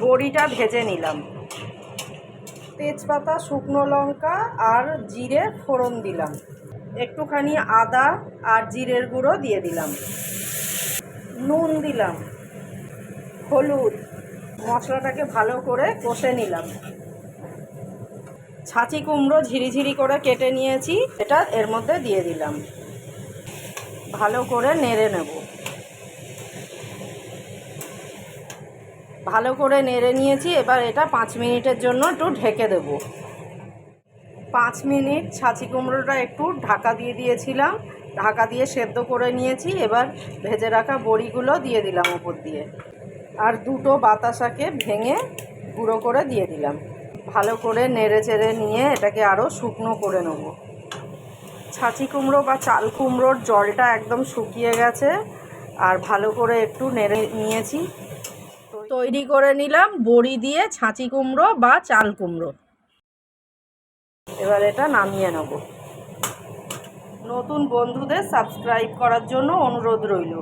বড়িটা ভেজে নিলাম। তেজপাতা, শুকনো লঙ্কা আর জিরে ফোড়ন দিলাম। একটুখানি আদা আর জিরের গুঁড়ো দিয়ে দিলাম। নুন দিলাম। হলুদ। মশলাটাকে ভালো করে কষে নিলাম। ছাঁচি কুমড়ো ঝিরিঝিরি করে কেটে নিয়েছি। এটা এর মধ্যে দিয়ে দিলাম। ভালো করে নেড়ে নেব। ভালো করে নেড়ে নিয়েছি, এবার এটা পাঁচ মিনিটের জন্য একটু ঢেকে দেব। পাঁচ মিনিট ছাঁচি কুমড়োটা একটু ঢাকা দিয়ে দিয়েছিলাম, ঢাকা দিয়ে সেদ্ধ করে নিয়েছি, এবার ভেজে রাখা বড়িগুলো দিয়ে দিলাম ওপর দিয়ে। আর দুটো বাতাসাকে ভেঙে গুঁড়ো করে দিয়ে দিলাম। ভালো করে নেড়ে চেড়ে নিয়ে এটাকে আরও শুকনো করে নেব। ছাঁচি কুমড়ো বা চাল কুমড়োর জলটা একদম শুকিয়ে গেছে, আর ভালো করে একটু নেড়ে নিয়েছি। তৈরি করে নিলাম, বড়ি দিয়ে ছাঁচি কুমড়ো বা চাল কুমড়ো। এবার এটা নামিয়ে নেব। নতুন বন্ধুদের সাবস্ক্রাইব করার জন্য অনুরোধ রইল।